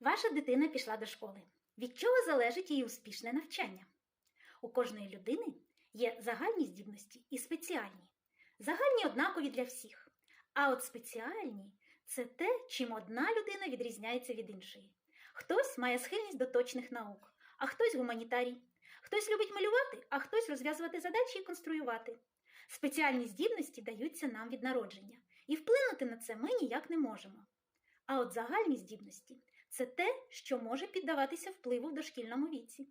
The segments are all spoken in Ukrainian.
Ваша дитина пішла до школи. Від чого залежить її успішне навчання? У кожної людини є загальні здібності і спеціальні. Загальні однакові для всіх. А от спеціальні це те, чим одна людина відрізняється від іншої. Хтось має схильність до точних наук, а хтось гуманітарій. Хтось любить малювати, а хтось розв'язувати задачі і конструювати. Спеціальні здібності даються нам від народження, і вплинути на це ми ніяк не можемо. А от загальні здібності це те, що може піддаватися впливу в дошкільному віці.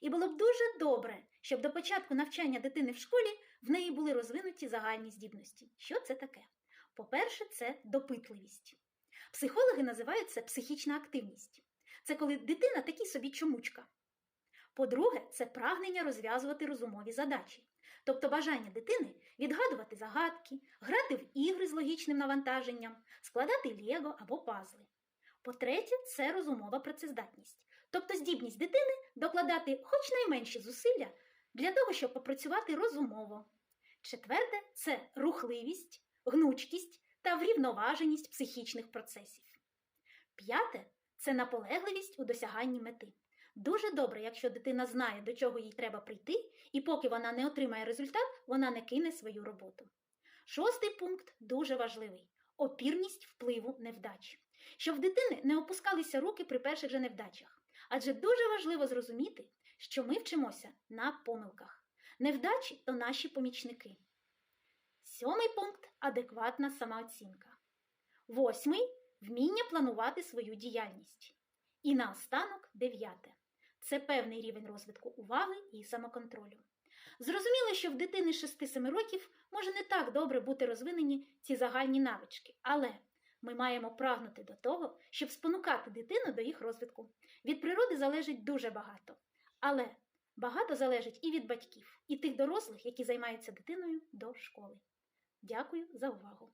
І було б дуже добре, щоб до початку навчання дитини в школі в неї були розвинуті загальні здібності. Що це таке? По-перше, це допитливість. Психологи називають це психічна активність. Це коли дитина такий собі чомучка. По-друге, це прагнення розв'язувати розумові задачі, тобто бажання дитини відгадувати загадки, грати в ігри з логічним навантаженням, складати лего або пазли. По-третє, це розумова працездатність, тобто здібність дитини докладати хоч найменші зусилля для того, щоб попрацювати розумово. Четверте це рухливість, гнучкість та врівноваженість психічних процесів. П'яте це наполегливість у досяганні мети. Дуже добре, якщо дитина знає, до чого їй треба прийти, і поки вона не отримає результат, вона не кине свою роботу. Шостий пункт дуже важливий опірність впливу невдач. Щоб в дитини не опускалися руки при перших же невдачах. Адже дуже важливо зрозуміти, що ми вчимося на помилках. Невдачі то наші помічники. Сьомий пункт адекватна самооцінка. Восьмий вміння планувати свою діяльність. І наостанок дев'яте це певний рівень розвитку уваги і самоконтролю. Зрозуміло, що в дитини 6-7 років може не так добре бути розвинені ці загальні навички, але ми маємо прагнути до того, щоб спонукати дитину до їх розвитку. Від природи залежить дуже багато, але багато залежить і від батьків, і тих дорослих, які займаються дитиною до школи. Дякую за увагу!